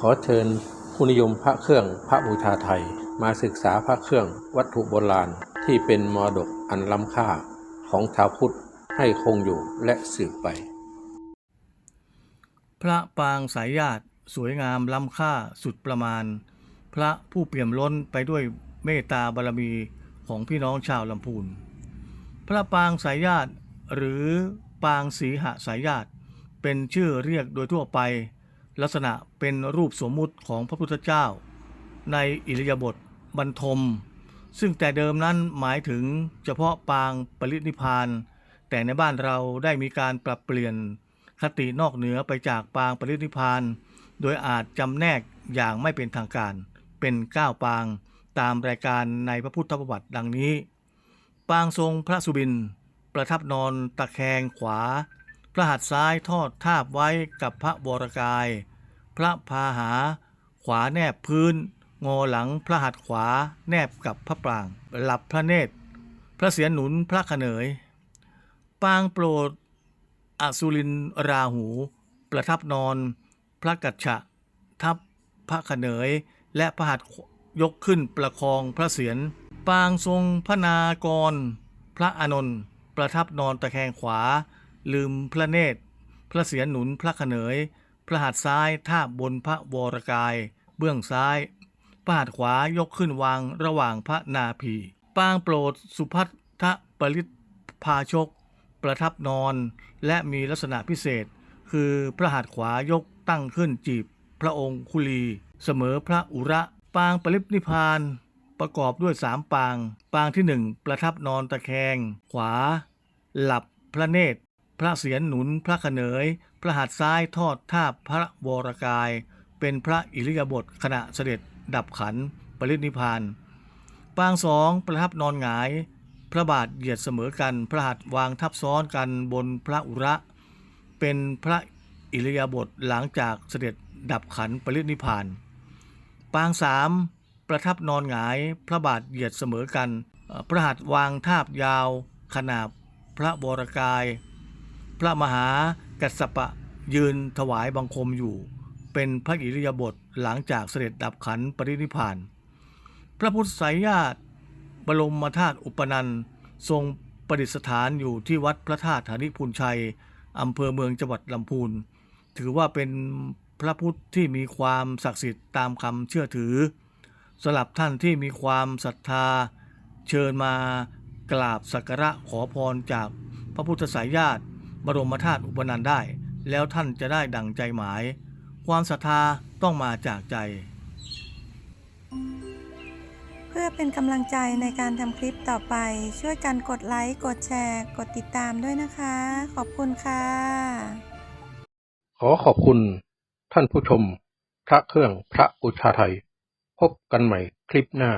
ขอเชิญผู้นิยมพระเครื่องพระบูชาไทย มาศึกษาพระเครื่องวัตถุโบราณที่เป็นมรดกอันล้ำค่าของชาวพุทธให้คงอยู่และสืบไป พระปางสายญาติสวยงามล้ำค่าสุดประมาณ พระผู้เปี่ยมล้นไปด้วยเมตตาบารมีของพี่น้องชาวลำพูน พระปางสายญาติหรือปางสีหสายญาติเป็นชื่อเรียกโดยทั่วไป ลักษณะเป็นรูปสมมุติของพระพุทธเจ้า ในอิริยาบถบรรทม ซึ่งแต่เดิมนั้นหมายถึงเฉพาะปางปรินิพานแต่ในบ้านเราได้มีการปรับเปลี่ยนคตินอกเหนือไปจากปางปรินิพพานโดยอาจจำแนกอย่างไม่เป็นทางการ เป็นเก้าปางตามรายการในพระพุทธประวัติดังนี้ ปางทรงพระสุบิน ประทับนอนตะแคงขวา พระหัตถ์ซ้ายทอดทาบไว้กับพระวรกาย พระพาหา ขวาแนบพื้น งอหลังพระหัตถ์ขวาแนบกับพระปราง หลับพระเนตร พระเศียรหนุนพระขเนย ปางโปรดอสุรินราหู ประทับนอน พระกัจฉะทับพระขเนย และพระหัตถ์ยกขึ้นประคองพระเศียรปางทรงพระนากร พระอานนท์ประทับนอนตะแคงขวา ลืมพระเนตร พระเศียรหนุนพระขเนย พระหัตถ์ซ้ายท่าบนพระวรกาย เบื้องซ้าย พระหัตถ์ขวายกขึ้นวางระหว่างพระนาภีปางโปรดสุพัทธปริพาชก ประทับนอน และมีลักษณะพิเศษ คือพระหัตถ์ขวายกตั้งขึ้นจีบ พระองค์คุลี เสมอพระอุระ ปางปรินิพาน ประกอบด้วยสามปาง ปางที่หนึ่งประทับนอนตะแคง ขวา หลับพระเนตร พระเศียรหนุนพระขเนย พระหัตถ์ซ้ายทอดทาพระวรกาย เป็นพระอิริยาบถขณะเสด็จดับขันปรินิพาน ปางสองประทับนอนหงาย พระบาทเหยียดเสมอกัน พระหัตถ์วางทับซ้อนกันบนพระอุระ เป็นพระอิริยาบถหลังจากเสด็จดับขันปรินิพาน ปางสามประทับนอนหงาย พระบาทเหยียดเสมอกัน พระหัตถ์วางทาบยาว ขนาบพระบรกาย พระมหากัสสปะยืนถวายบังคมอยู่ เป็นพระอิริยาบถหลังจากเสด็จดับขันปรินิพาน พระพุทธไสยญาติบรมธาตุอุปนันทรงประดิษฐานอยู่ที่วัดพระธาตุธานิพุนชัยอำเภอเมืองจังหวัดลำพูน ถือว่าเป็นพระพุทธที่มีความศักดิ์สิทธิ์ตามคำเชื่อถือสำหรับท่านที่มีความศรัทธา เชิญมากราบสักการะขอพรจากพระพุทธสายญาติ บรมธาตุอุปนันท์ได้ แล้วท่านจะได้ดั่งใจหมาย ความศรัทธาต้องมาจากใจ เพื่อเป็นกำลังใจในการทำคลิปต่อไป ช่วยกันกดไลค์กดแชร์ กดติดตามด้วยนะคะ ขอบคุณค่ะ ขอขอบคุณท่านผู้ชม พระเครื่องพระบูชาไทย พบกันใหม่คลิปหน้า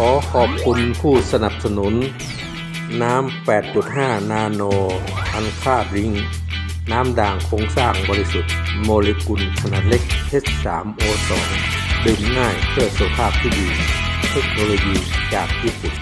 ขอขอบคุณผู้สนับสนุน น้ำ 8.5 นาโน อันค่าริง น้ำด่างโครงสร้างบริสุทธิ์ โมเลกุลขนาดเล็ก H3O2 ดื่มง่ายเพื่อสุขภาพที่ดี เทคโนโลยีจากญี่ปุ่น